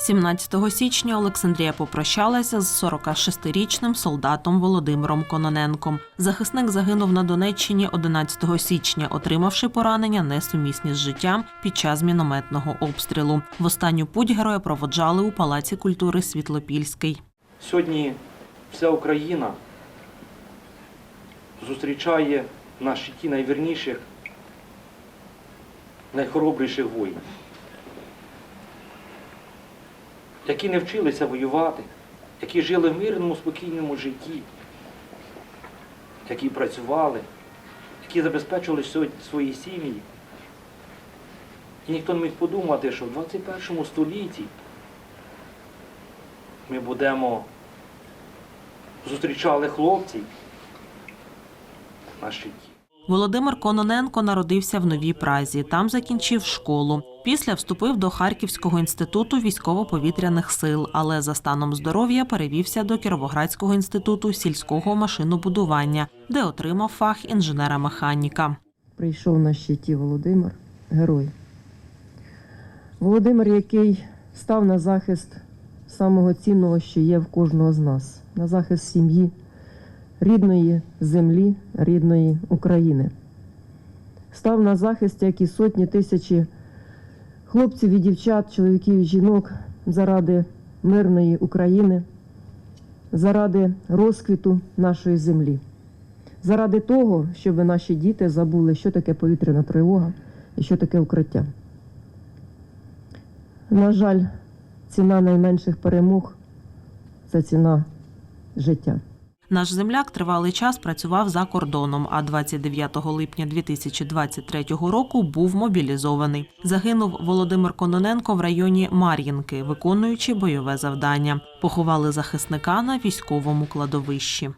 17 січня Олександрія попрощалася з 46-річним солдатом Володимиром Кононенком. Захисник загинув на Донеччині 11 січня, отримавши поранення несумісні з життям під час мінометного обстрілу. В останню путь героя проводжали у Палаці культури Світлопільський. Сьогодні вся Україна зустрічає на щиті найвірніших, найхоробріших воїнів, які не вчилися воювати, які жили в мирному, спокійному житті, які працювали, які забезпечували свої сім'ї. І ніхто не міг подумати, що в 21 столітті ми будемо зустрічали хлопців на щиті. Володимир Кононенко народився в Новій Празі. Там закінчив школу. Після вступив до Харківського інституту військово-повітряних сил, але за станом здоров'я перевівся до Кіровоградського інституту сільського машинобудування, де отримав фах інженера-механіка. прийшов на щиті Володимир, герой. Володимир, який став на захист самого цінного, що є в кожного з нас, на захист сім'ї, рідної землі, рідної України. Став на захист, як і сотні тисячі хлопців і дівчат, чоловіків і жінок заради мирної України, заради розквіту нашої землі заради того, щоб наші діти забули, що таке повітряна тривога і що таке укриття. На жаль, ціна найменших перемог це ціна життя. Наш земляк тривалий час працював за кордоном, а 29 липня 2023 року був мобілізований. Загинув Володимир Кононенко в районі Мар'їнки, виконуючи бойове завдання. Поховали захисника на військовому кладовищі.